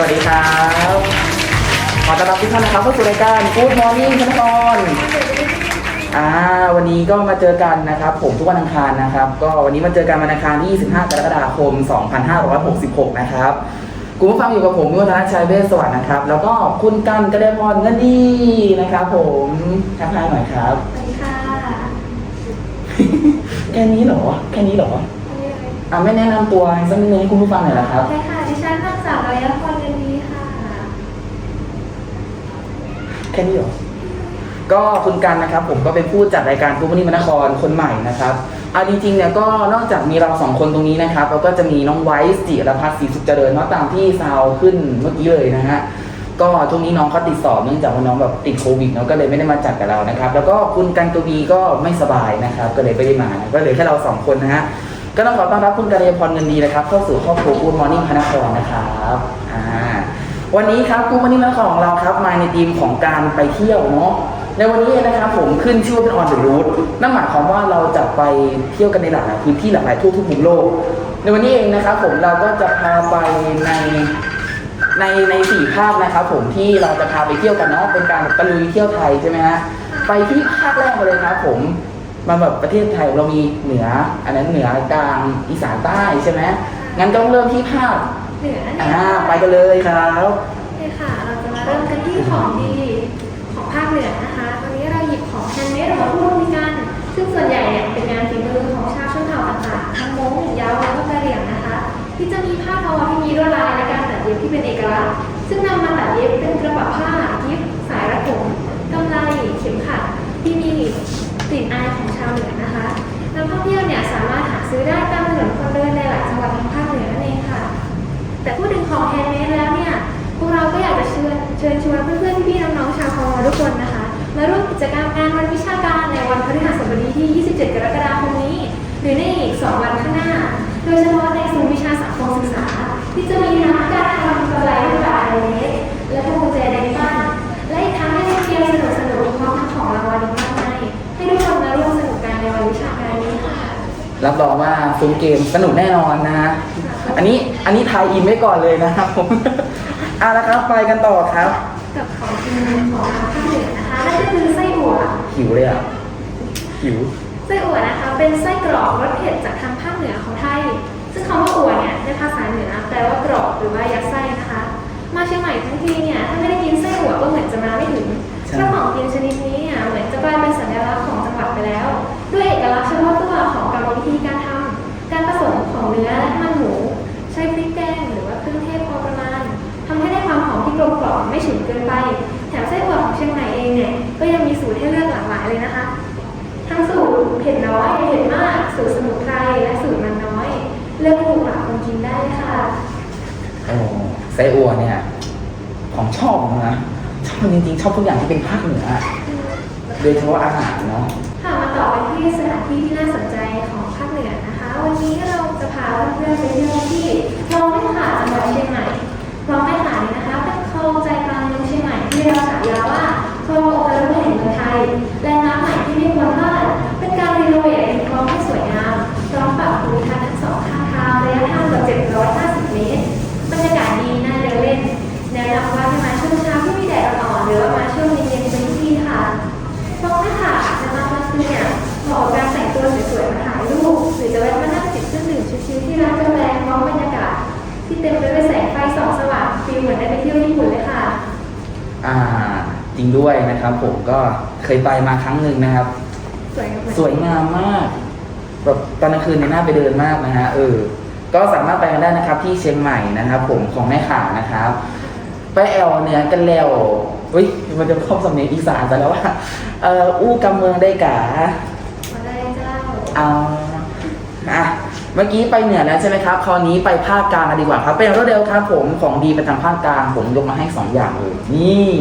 วัสดีครับ ขอต้อนรับทุกท่านนะครับเข้าสู่รายการ Good Morning พนครอ่าวันนี้ก็มาเจอกันนะครับ ผมทุกวันอังคารนะครับ ก็วันนี้มาเจอกันวันอังคารที่25 กรกฎาคม 2566 นะครับคุณผู้ฟังอยู่กับผมมิวธนชัยเวชสวัสดิ์นะครับ แล้วก็คุณกันกระเดพรเงินดีนะครับ ผมทักทายหน่อยครับสวัสดีค่ะแค่นี้เหรอ แค่นี้เหรออันนี้เลยอ่าไม่แนะนำตัวสักนิดนึงให้คุณผู้ฟังหน่อยละครับใช่ค่ะดิฉันนางสาวระยะพรเงินดีค่ะ แค่นี้เหรอ ก็คุณกันนะครับ ผมก็เป็นผู้จัดรายการทุกวันนี้มนครคนใหม่นะครับเอาจริงๆเนี่ยก็นอกจากมีเราสองคนตรงนี้นะครับเราก็จะมีน้องไวส์จิรพัฒน์ศรีสุขเจริญเนาะตามที่ซาวขึ้นเมื่อกี้เลยนะฮะก็ช่วงนี้น้องเขาติดสอบเนื่องจากว่าน้องแบบติดโควิดเนาะก็เลยไม่ได้มาจัดกับเรานะครับ แล้วก็คุณกันกวีก็ไม่สบายนะครับ ก็เลยไม่ได้มานะก็เหลือแค่เราสองคนนะฮะก็ต้องขอต้อนรับคุณกัลยาพรเงินดีนะครับเข้าสู่ครอบครัวกูดมอร์นิ่งพระนครนะครับอ่า วันนี้ครับกูมันนี่มาของเราครับมาในทีมของการไปเที่ยวเนาะในวันนี้นะครับผมขึ้นชื่อว่าเป็น on the road นั่นหมายความว่าเราจะไปเที่ยวกันในหลายพื้นที่หลากหลายทั่วทุกมุมโลก ในวันนี้เองนะครับผมเราก็จะพาไปในในในสี่ภาคนะครับผมที่เราจะพาไปเที่ยวกันเนาะเป็นการตะลุยเที่ยวไทยใช่ไหมฮะไปที่ภาคแรกมาเลยครับผมมาแบบประเทศไทยเรามีเหนือ อันนั้นเหนือกลางอีสานใต้ใช่ไหมงั้นต้องเริ่มที่ภาค เหนือเนี่ยอ่าไปกันเลยครับใช่ค่ะ เราจะมาเริ่มกันที่ของดีของภาคเหนือนะคะ วันนี้เราหยิบของแฮนด์เมดมาพูดคุยกัน ซึ่งส่วนใหญ่เนี่ยเป็นงานฝีมือของชาวชนเผ่าต่างๆทั้งม้งยาวแล้วก็กะเหรี่ยงนะคะ ที่จะมีผ้าทอที่มีลวดลายและการตัดเย็บที่เป็นเอกลักษณ์ ซึ่งนำมาตัดเย็บเป็นกระเป๋าผ้ากิฟสายรัดผมกำไลเข็มขัดที่มีกลิ่นอายของชาวเหนือนะคะนักท่องเที่ยวเนี่ยสามารถหาซื้อได้ตามถนน แต่พูดถึงของแฮนด์เมดแล้วเนี่ย พวกเราก็อยากจะเชิญเชิญชวนเพื่อนๆพี่ๆน้องๆชาวคอมทุกคนนะคะมาร่วมกิจกรรมงานวันวิชาการในวันพฤหัสบดีที่ 27 กรกฎาคมนี้ หรือในอีก 2 วันข้างหน้า โดยเฉพาะในศูนย์วิชาสังคมศึกษา ที่จะมีทั้งการทำกำไรรูปแบบไอเมดและพวงกุญแจแดงปั้นและอีกทั้งให้เล่นเกมสนุกๆพร้อมของรางวัลอีกมากมายให้ทุกคนมาร่วมสนุกกันในวันวิชาการนี้ค่ะ รับรองว่าซุ้มเกมสนุกแน่นอนนะฮะ อันนี้อันนี้ทายอินไว้ก่อนเลยนะครับผมอะแล้วครับไปกันต่อครับกับของกินของทางภาคเหนือนะคะนั่นก็คือไส้อั่วหิวเลยอะหิวไส้อั่วนะคะ เป็นไส้กรอกรสเผ็ดจากทางภาคเหนือของไทย ซึ่งคำว่าอั่วเนี่ยในภาษาเหนือแปลว่ากรอกหรือว่ายัดไส้นะคะ มาเชียงใหม่ทั้งทีเนี่ยถ้าไม่ได้กินไส้อั่วก็เหมือนจะมาไม่ถึงใช่เพราะของกินชนิดนี้เนี่ยเหมือนจะกลาย ก็ยังมีสูตรให้เลือกหลากหลายเลยนะคะ ทั้งสูตรเผ็ดน้อยเผ็ดมากสูตรสมุนไพรและสูตรมันน้อย เลือกถูกปากคนกินได้ค่ะโอ้ไส้อั่วเนี่ย ของชอบนะชอบจริงๆชอบทุกอย่างที่เป็นภาคเหนืออะโดยเฉพาะอาหารเนาะค่ะมาต่อกันที่สถานที่ที่น่าสนใจของ ไปด้วยแสงไฟส่องสว่างฟีลเหมือนได้ไปเที่ยวญี่ปุ่นเลยค่ะ อ่าจริงด้วยนะครับ ผมก็เคยไปมาครั้งหนึ่งนะครับ สวยงามสวยงามมากแบบตอนกลางคืนเนี่ยน่าไปเดินมากนะฮะเออ ก็สามารถไปกันได้นะครับ ที่เชียงใหม่นะครับ ผมของแม่ข่านะครับ ไปแอลเนี่ยกันแล้วเฮ้ยมันจะเข้าสำเนียงอีสานซะแล้วว่าเอ่ออู้กำเมืองได้กามาได้เจ้า เอาอะเมื่อกี้ไปเหนือแล้วใช่ไหมครับ คราวนี้ไปภาคกลางกันดีกว่าครับ เป็นรถเร็วครับผมของดีประจำภาคกลางผมยกมาให้สองอย่างเลย นี่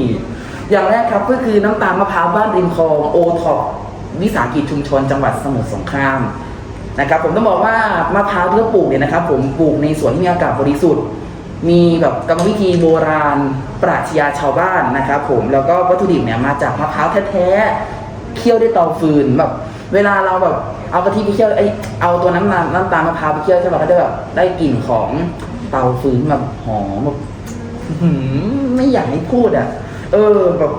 อย่างแรกครับก็คือน้ำตาลมะพร้าวบ้านริมคลองโอท็อปวิสาหกิจชุมชนจังหวัดสมุทรสงครามนะครับผมต้องบอกว่ามะพร้าวที่เราปลูกเนี่ยนะครับ ผมปลูกในสวนที่มีอากาศบริสุทธิ์ มีแบบกรรมวิธีโบราณ ปราชญาชาวบ้านนะครับ ผมแล้วก็วัตถุดิบเนี่ยมาจากมะพร้าวแท้ๆเคี่ยวด้วยเตาฟืนแบบ เวลาเราแบบเอากะทิไปเคี่ยวไอยเอาตัวน้ำตาลน้ำตาลมะพร้าวไปเคี่ยวใช่ป่ะก็จะแบบได้กลิ่นของเตาฟืนแบบหอมแบบหืมไม่อยากให้พูดอะ เออแบบ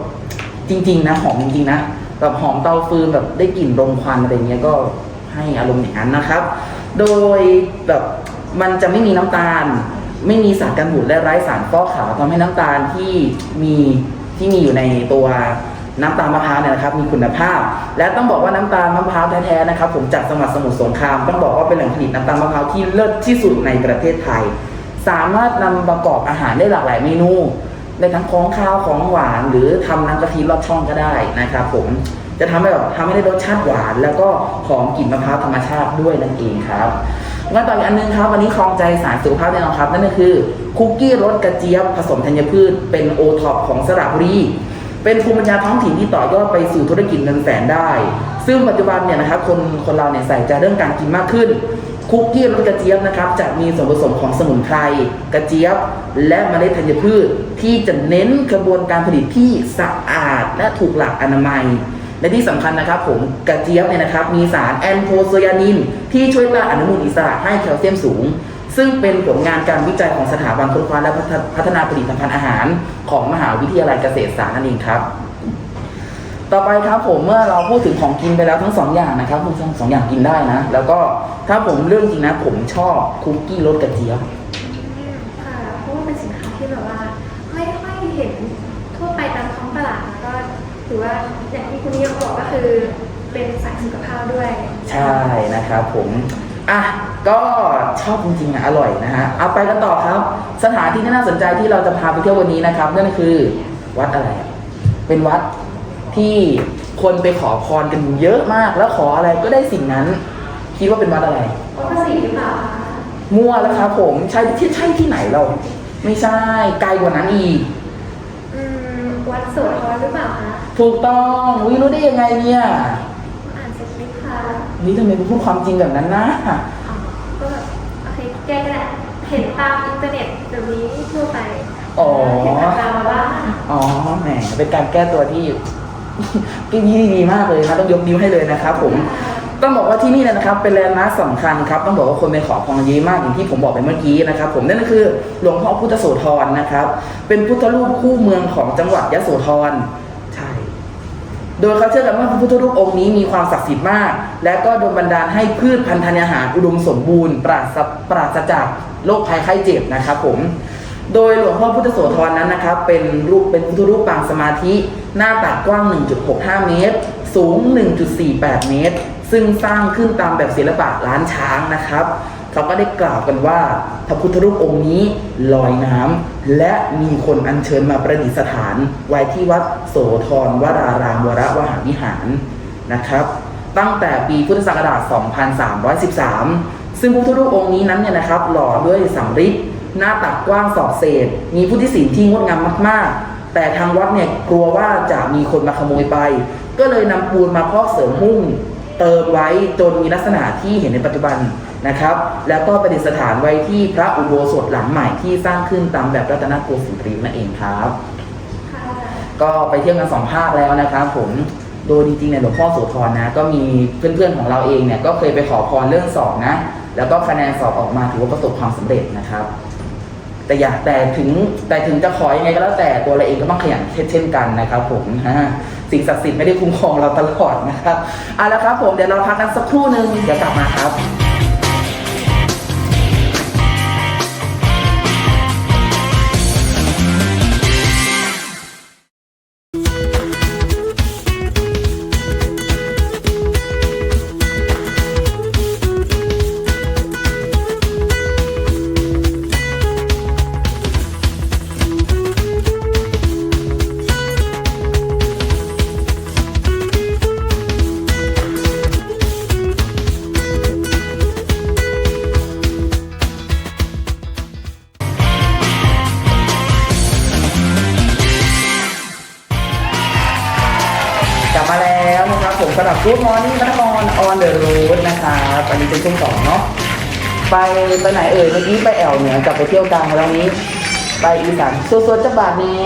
จริง ๆ นะหอมจริงๆนะแบบหอมเตาฟืนแบบได้กลิ่นรมควันอะไรเงี้ยก็ให้อารมณ์อย่างนั้นนะครับ โดยแบบมันจะไม่มีน้ำตาล ไม่มีสารกันบูดและไร้สารฟอกขาวทำให้น้ำตาลที่มีที่มีอยู่ในตัว น้ำตาลมะพร้าวเนี่ยนะครับมีคุณภาพ และต้องบอกว่าน้ำตาลมะพร้าวแท้ๆนะครับผมจากจังหวัดสมุทรสงคราม ต้องบอกว่าเป็นแหล่งผลิตน้ำตาลมะพร้าวที่เลิศที่สุดในประเทศไทย สามารถนำประกอบอาหารได้หลากหลายเมนูได้ทั้งของข้าวของหวาน หรือทำน้ำกะทิลอดช่องก็ได้นะครับผมจะทำให้แบบทำให้ได้รสชาติหวาน แล้วก็หอมกลิ่นมะพร้าวธรรมชาติด้วยนั่นเองครับงั้นต่ออีกอันนึงครับ วันนี้ครองใจสารสุขภาพแน่นอนครับ นั่นก็คือคุกกี้รสกระเจี๊ยบผสมธัญพืชเป็นโอท็อปของสระบุรี เป็นภูมิปัญญาท้องถิ่นที่ต่อยอดไปสู่ธุรกิจเงินแสนได้ ซึ่งปัจจุบันเนี่ยนะครับคนคนเราเนี่ยใส่ใจเรื่องการกินมากขึ้น คุกกี้รสกระเจี๊ยบนะครับจะมีส่วนผสมของสมุนไพรกระเจี๊ยบ และเมล็ดธัญพืช ที่จะเน้นกระบวนการผลิตที่สะอาดและถูกหลักอนามัยและที่สำคัญนะครับผมกระเจี๊ยบเนี่ยนะครับมีสารแอนโทไซยานิน ที่ช่วยต้านอนุมูลอิสระให้แคลเซียมสูง ซึ่งเป็นผลงานการวิจัยของสถาบันค้นคว้าและพัฒนาผลิตภัณฑ์อาหาร ของมหาวิทยาลัยเกษตรศาสตร์นั่นเองครับ ต่อไปครับผมเมื่อเราพูดถึงของกินไปแล้วทั้งสองอย่างนะครับทั้งสองอย่างกินได้นะ แล้วก็ถ้าผมเรื่องจริงนะ ผมชอบคุกกี้รสกระเจี๊ยบค่ะเพราะว่าเป็นสินค้าที่แบบว่าไม่ค่อยเห็นทั่วไปตามท้องตลาดแล้วก็ถือว่าอย่างที่คุณนิยมบอกก็คือเป็นสายสุขภาพด้วย ใช่นะครับผมอะ ก็ชอบจริงๆนะอร่อยนะฮะเอาไปกันต่อครับ สถานที่ที่น่าสนใจที่เราจะพาไปเที่ยววันนี้นะครับนั่นก็คือวัดอะไรอะเป็นวัดที่คนไปขอพรกันเยอะมาก แล้วขออะไรก็ได้สิ่งนั้น คิดว่าเป็นวัดอะไรวัดภาษีหรือเปล่าคะมั่วแล้วครับผมใช่ที่ใช่ที่ไหนเรา ไม่ใช่ไกลกว่านั้นอีกอืมวัดโสธรหรือเปล่าคะถูกต้องวิรู้ได้ยังไงเนี่ยอ่านสคริปต์ค่ะนี่ทำไมคุณพูดความจริงแบบนั้นนะ อ๋อก็แบบโอเค แก้ก็ได้เห็นตามอินเทอร์เน็ตแบบนี้ทั่วไปอ๋อ เห็นตามมาบ้างอ๋อแหมเป็นการแก้ตัวที่ ที่ดีดีมากเลยนะต้องยกนิ้วให้เลยนะครับผม ต้องบอกว่าที่นี่เนยนะครับ เป็นแลนด์มาร์คสำคัญครับต้องบอกว่าคนไปขอพรเยอะมากอย่างที่ผมบอกไปเมื่อกี้นะครับผมนั่นก็คือหลวงพ่อพุทธโสธรนะครับ เป็นพุทธรูปคู่เมืองของจังหวัดยะโสธรใช่ โดยเขาเชื่อกันว่าพระพุทธรูปองค์นี้มีความศักดิ์สิทธิ์มาก และก็โดนบันดาลให้พืชพันธุ์ธัญญาหารอุดมสมบูรณ์ ปราศปราศจากโรคภัยไข้เจ็บนะครับผม โดยหลวงพ่อพุทธโสธรนั้นนะครับ เป็นรูปเป็นพุทธรูปปางสมาธิ หน้าตักกว้าง 1.65 เมตร สูง 1.48 เมตร ซึ่งสร้างขึ้นตามแบบศิลปะล้านช้างนะครับ เขาก็ได้กล่าวกันว่าพระพุทธรูปองค์นี้ลอยน้ำและมีคนอัญเชิญมาประดิษฐาน ไว้ที่วัดโสธรวรารามวรวหาวิหารนะครับ ตั้งแต่ปีพุทธศักราช 2313 ซึ่งพระพุทธรูปองค์นี้นั้นเนี่ยนะครับ หล่อด้วยสำริดหน้าตักกว้างศอกเศษ มีพุทธศิลป์ที่งดงามมาก ๆ แต่ทางวัดเนี่ยกลัวว่าจะมีคนมาขโมยไป ก็เลยนำปูนมาพอกเสริมหุ้มเติมไว้จนมีลักษณะที่เห็นในปัจจุบัน นะครับ แล้วก็ประดิษฐานไว้ที่พระอุโบสถหลังใหม่ที่สร้างขึ้นตามแบบรัตนโกสินทรีนั่นเองครับค่ะก็ไปเที่ยวกันสองภาคแล้วนะครับผมโดยจริงๆเนี่ยหลวงพ่อโสธรนะ ก็มีเพื่อนๆของเราเองเนี่ยก็เคยไปขอพรเรื่องสอบนะ แล้วก็คะแนนสอบออกมาถือว่าประสบความสำเร็จนะครับ แต่อยากแต่ถึงแต่ถึงจะขอยังไงก็แล้วแต่ตัวเราเองก็ต้องขยันเช่นกันนะครับ ผมฮะสิ่งศักดิ์สิทธิ์ไม่ได้คุ้มครองเราตลอดนะครับเอาละครับ ผมเดี๋ยวเราพักกันสักครู่หนึ่งเดี๋ยวกลับมาครับ ไปไปไหนเอ่ยเมื่อกี้ไปแอวเหนือกลับไปเที่ยวกลางมาแล้วนี้ ไปอีสานสวดๆจะบาทนี้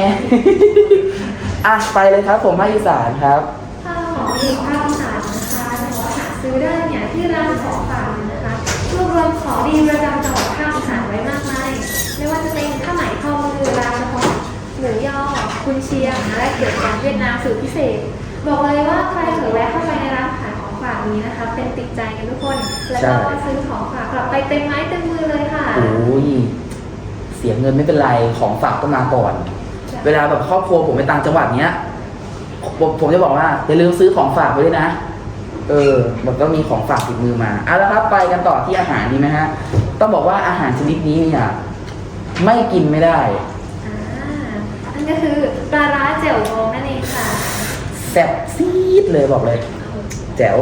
อะไปเลยครับ ผมภาคอีสานครับถ้าของมีภาพสารนะคะแต่ว่าหาซื้อได้เนี่ยที่ร้านของฝากนะคะรวบรวมของดีประจำจังหวัดภาคอีสานไว้มากมายไม่ว่าจะเป็นผ้าไหมทอมือลายเฉพาะชียงและเกี่ยวกับเวียดนามสูตรพิเศษ บอกเลยว่าใครเผลอแวะเข้าไปในร้านขาย ฝากนี้นะคะ เป็นติดใจกันทุกคน แล้วก็ซื้อของฝากกลับไปเต็มไม้เต็มมือเลยค่ะ โอ้ยเสียเงินไม่เป็นไรของฝากก็มาก่อน เวลาแบบครอบครัวผมไปต่างจังหวัดเนี้ยผมผมจะบอกว่าอย่าลืมซื้อของฝากไว้ด้วยนะ เออแบบก็มีของฝากติดมือมาเอาละครับไปกันต่อที่อาหารดีไหมฮะ ต้องบอกว่าอาหารชนิดนี้เนี่ยไม่กินไม่ได้อ่านั่นก็คือปลาร้าเจียวบองนั่นเองค่ะแซ่บซีดเลยบอกเลย แจ๋ว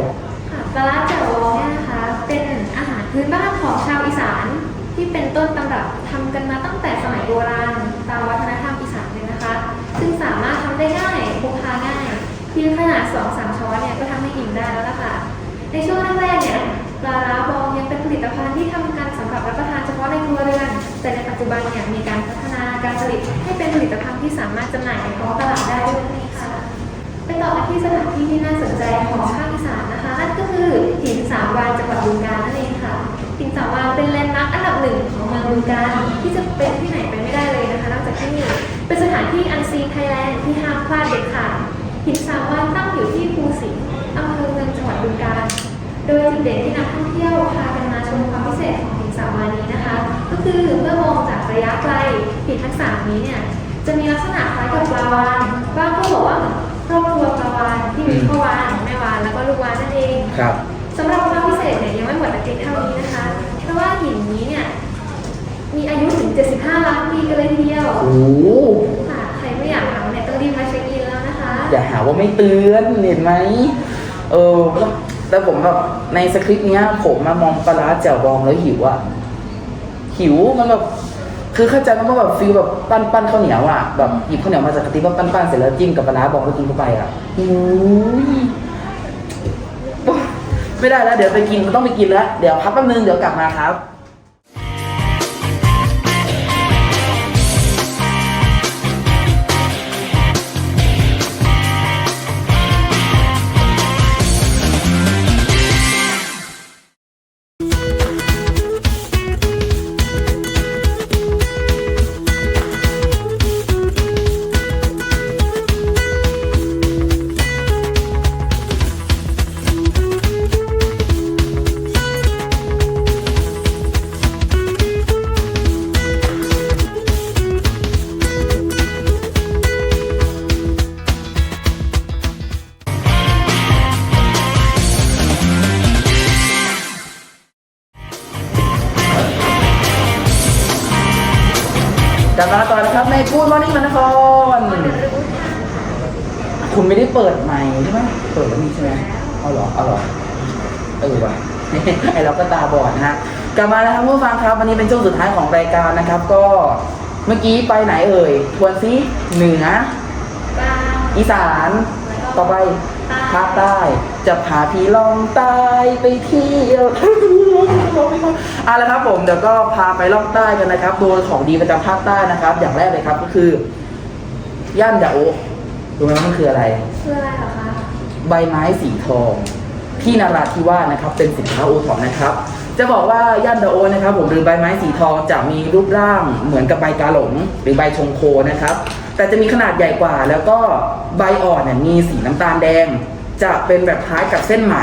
ค่ะปลาร้าเจียวองเนี่ยนะคะ เป็นอาหารพื้นบ้านของชาวอีสาน ที่เป็นต้นตำรับทำกันมาตั้งแต่สมัยโบราณ ตามวัฒนธรรมอีสานเลยนะคะ ซึ่งสามารถทำได้ง่ายพกพาง่ายเพียงขนาด2-3ช้อนเนี่ยก็ทำให้อิ่มได้แล้วล่ะค่ะ ในช่วงแรกๆเนี่ยปลาร้าบองยังเป็นผลิตภัณฑ์ที่ทำกันสำหรับรับประทานเฉพาะในครัวเรือน แต่ในปัจจุบันเนี่ยมีการพัฒนาการผลิตให้เป็นผลิตภัณฑ์ที่สามารถจำหน่ายในท้องตลาดได้ด้วยค่ะ ไปต่อกันที่สถานที่ที่น่าสนใจของภาคอีสานนะคะนั่นก็คือหินสามวานจังหวัดบึงกาฬนั่นเองค่ะหินสามวานเป็นแลนด์มาร์คอันดับหนึ่งของเมืองบึงกาฬที่จะเป็นที่ไหนไปไม่ได้เลยนะคะนอกจากที่นี่เป็นสถานที่อันซีไทยแลนด์ที่ห้ามพลาดเด็ดขาดหินสามวานตั้งอยู่ที่ภูสิงห์อำเภอเมืองจังหวัดบึงกาฬโดยจุดเด่นที่นักท่องเที่ยวพากันมาชมความพิเศษของหินสามวานนี้นะคะ ก็คือเมื่อมองจากระยะไกลหินทั้งสามนี้เนี่ยจะมีลักษณะคล้ายกับปลาวาฬบางก็บอกว่าเหมือน รอบครัวปลาวาฬที่มีพ่อวาฬแม่วาฬแล้วก็ลูกวาฬนั่นเองครับสำหรับความพิเศษเนี่ยยังไม่หมดแต่เพียงเท่านี้นะคะ เพราะว่าหินนี้เนี่ยมีอายุถึง 75 ล้านปีกันเลยทีเดียวโอ้โหค่ะใครไม่อยากทำเนี่ยต้องรีบมาเช็คอินแล้วนะคะอย่าหาว่าไม่เตือนเห็นไหมเออแต่ผมแบบในสคริปต์เนี้ยผมมามองปลาร้าแจ่วบองแล้วหิวอะหิวมันแบบ คือเข้าใจมันว่าแบบฟีลแบบปั้นปั้นข้าวเหนียวอะแบบหยิบข้าวเหนียวมาจากกระติบว่าปั้นปั้นเสร็จแล้วจิ้มกับปลาร้าบองแล้วกินเข้าไปอะอุ้ยไม่ได้แล้วเดี๋ยวไปกินมันต้องไปกินแล้วเดี๋ยวพักแป๊บนึงเดี๋ยวกลับมาครับ ใช่ไหมเอาเหรอเอาเหรอเออว่ะไอเราก็ตาบอดนะฮะกลับมาแล้วครับผู้ฟังครับวันนี้เป็นช่วงสุดท้ายของรายการนะครับ ก็เมื่อกี้ไปไหนเอ่ยทวนซิเหนือกลางอีสานต่อไปภาคใต้จะพาพี่ลองใต้ไปเที่ยวเอาละครับผมเดี๋ยวก็พาไปล่องใต้กันนะครับ โดยของดีประจำภาคใต้นะครับ อย่างแรกเลยครับก็คือย่านดาโอะรู้ไหมว่ามันคืออะไรคืออะไรเหรอคะ ใบไม้สีทอง ที่นาราธิวาสนะครับ เป็นสินค้าโอท็อปนะครับ จะบอกว่าย่านดาโอนะครับผมหรือใบไม้สีทองจะมีรูปร่างเหมือนกับใบกาหลง หรือใบชงโคนะครับ แต่จะมีขนาดใหญ่กว่า แล้วก็ใบอ่อนเนี่ยมีสีน้ำตาลแดง จะเป็นแบบคล้ายกับเส้นไหม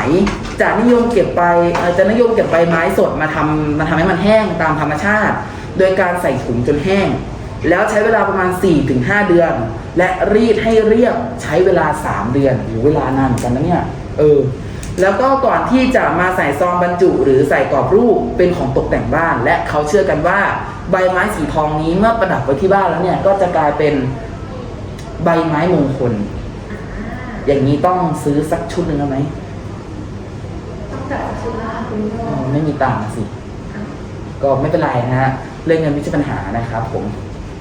จะนิยมเก็บใบจะนิยมเก็บใบไม้สดมาทำมาทำให้มันแห้งตามธรรมชาติ โดยการใส่ถุงจนแห้ง แล้วใช้เวลาประมาณ 4-5 เดือน และรีดให้เรียบใช้เวลา 3 เดือนโหเวลานานเหมือนกันนะเนี่ยเออแล้วก็ก่อนที่จะมาใส่ซองบรรจุ หรือใส่กรอบรูปเป็นของตกแต่งบ้าน และเขาเชื่อกันว่า ใบไม้สีทองนี้เมื่อประดับไว้ที่บ้านแล้วเนี่ยก็จะกลายเป็นใบไม้มงคลอ่าอย่างนี้ต้องซื้อสักชุดหนึ่งแล้วไหมต้องจัดชุดละค่ะคุณโยอืมไม่มีตังค์อะสิ ก็ไม่เป็นไรนะฮะเรื่องเงินไม่ใช่ปัญหานะครับผม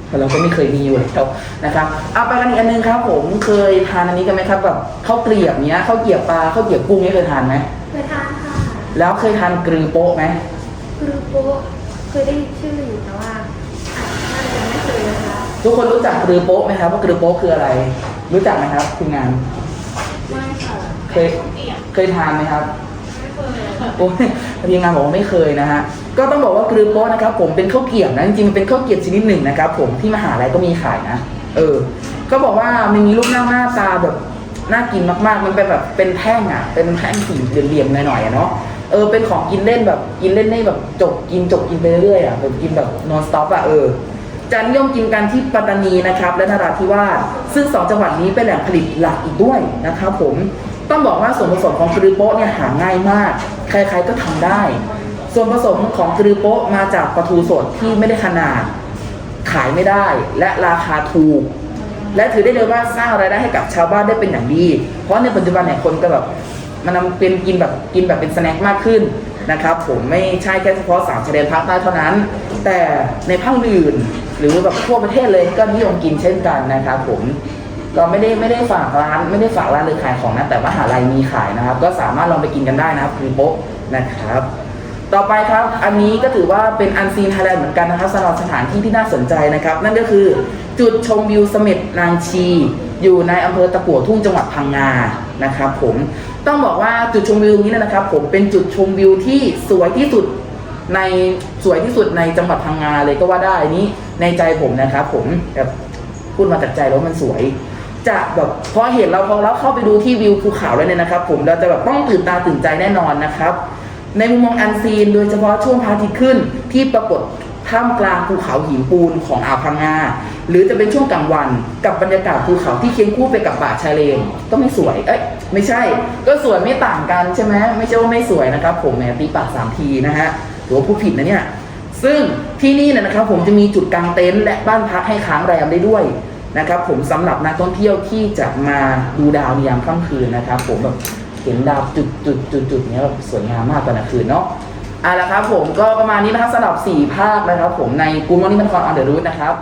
เพราะเราก็ไม่เคยมีอยู่แล้วนะครับเอาไปกันอีกอันหนึงครับ ผมเคยทานอันนี้กันไหมครับแบบข้าวเกลียบเนี้ยข้าวเกลียบปลาข้าวเกลียบกุ้งนี่เคยทานไหมเคยทานค่ะแล้วเคยทานกรือโป๊ะไหมกรูโปะเคยได้ยินชื่ออยู่แต่ว่าอะน่าจะยังไม่เคยนะคะทุกคนรู้จักกรือโป๊ะไหมครับว่ากรือโป๊ะคืออะไร รู้จักไหมครับคุณงานไม่ค่ะเคยเคยทานไหมครับโอ้ยทีมงานบอกว่าไม่เคยนะฮะ ก็ต้องบอกว่ากรือโป๊ะนะครับผมเป็นข้าวเกรียบนะจริงๆมันเป็นข้าวเกรียบชนิดหนึ่งนะครับผมที่มหาลัยก็มีขายนะ เออ ก็บอกว่ามันมีรูปหน้าหน้าตาแบบน่ากินมากๆ มันเป็นแบบเป็นแท่งอะ เป็นแท่งสีเหลี่ยมๆหน่อยๆอะเนาะ เออ เป็นของกินเล่นแบบกินเล่นได้แบบจบกินจบกินไปเรื่อยๆอะแบบกินแบบ non stop อะเออจะนิยมกินกันที่ปัตตานีนะครับ และนราธิวาส ซึ่งสองจังหวัดนี้เป็นแหล่งผลิตหลักอีกด้วยนะครับผม ต้องบอกว่าส่วนผสมของกรือโป๊ะเนี่ยหาง่ายมาก ใครๆก็ทำได้ ส่วนผสมของกรือโป๊ะมาจากปลาทูสดที่ไม่ได้ขนาด ขายไม่ได้และราคาถูก และถือได้เลยว่าสร้างรายได้ให้กับชาวบ้านได้เป็นอย่างดี เพราะในปัจจุบันเนี่ยคนก็แบบมันนำเป็นกินแบบกินแบบเป็นสแน็คมากขึ้นนะครับผมไม่ใช่แค่เฉพาะสามชายแดนภาคใต้เท่านั้น แต่ในภาคอื่น หรือแบบทั่วประเทศเลยก็นิยมกินเช่นกันนะครับผมก็ไม่ได้ไม่ได้ฝากร้าน ไม่ได้ฝากร้านเลยขายของนะแต่ว่าหาลัยมีขายนะครับ ก็สามารถลองไปกินกันได้นะครับคือโป๊ะนะครับ ต่อไปครับ อันนี้ก็ถือว่าเป็นอันซีนไทยแลนด์เหมือนกันนะครับสำหรับสถานที่ที่น่าสนใจนะครับ นั่นก็คือจุดชมวิวเสม็ดนางชี อยู่ในอำเภอตะกั่วทุ่งจังหวัดพังงานะครับผมต้องบอกว่าจุดชมวิวนี้นะครับ ผมเป็นจุดชมวิวที่สวยที่สุดในสวยที่สุดในจังหวัดพังงาเลยก็ว่าได้นนี้ในใจผมนะครับ ผมแบบพูดมาจากใจแล้วมันสวย จะแบบพอเห็นเราพอเราเข้าไปดูที่วิวภูเขาแล้วเนี่ยนะครับ ผมเราจะแบบต้องตื่นตาตื่นใจแน่นอนนะครับ ในมุมมองอันซีนโดยเฉพาะช่วงพระอาทิตย์ขึ้นที่ปรากฏท่ามกลางภูเขาหินปูนของอ่าวพังงาหรือจะเป็นช่วงกลางวันกับบรรยากาศภูเขาที่เคียงคู่ไปกับป่าชายเลนก็ไม่สวยเอ้ยไม่ใช่ ก็สวยไม่ต่างกันใช่ไหมไม่ใช่ว่าไม่สวยนะครับ ผมแหมตีปากสามทีนะฮะหรือว่าผู้ผิดนะเนี่ยซึ่งที่นี่เนี่ยนะครับ ผมจะมีจุดกางเต็นท์และบ้านพักให้ค้างแรมได้ด้วยนะครับ ผมสำหรับนักท่องเที่ยวที่จะมาดูดาวในยามค่ำคืนนะครับ ผมแบบ ห็นดาวจุดจุดจุดจุดเนี้ยแบบสวยงามมากตอนกลางคืนเนาะเอาละครับผมก็ประมาณนี้นะครับสำหรับ 4 ภาคนะครับผมในกูมอนี่มันคอนออนเดอะรูทนะครับ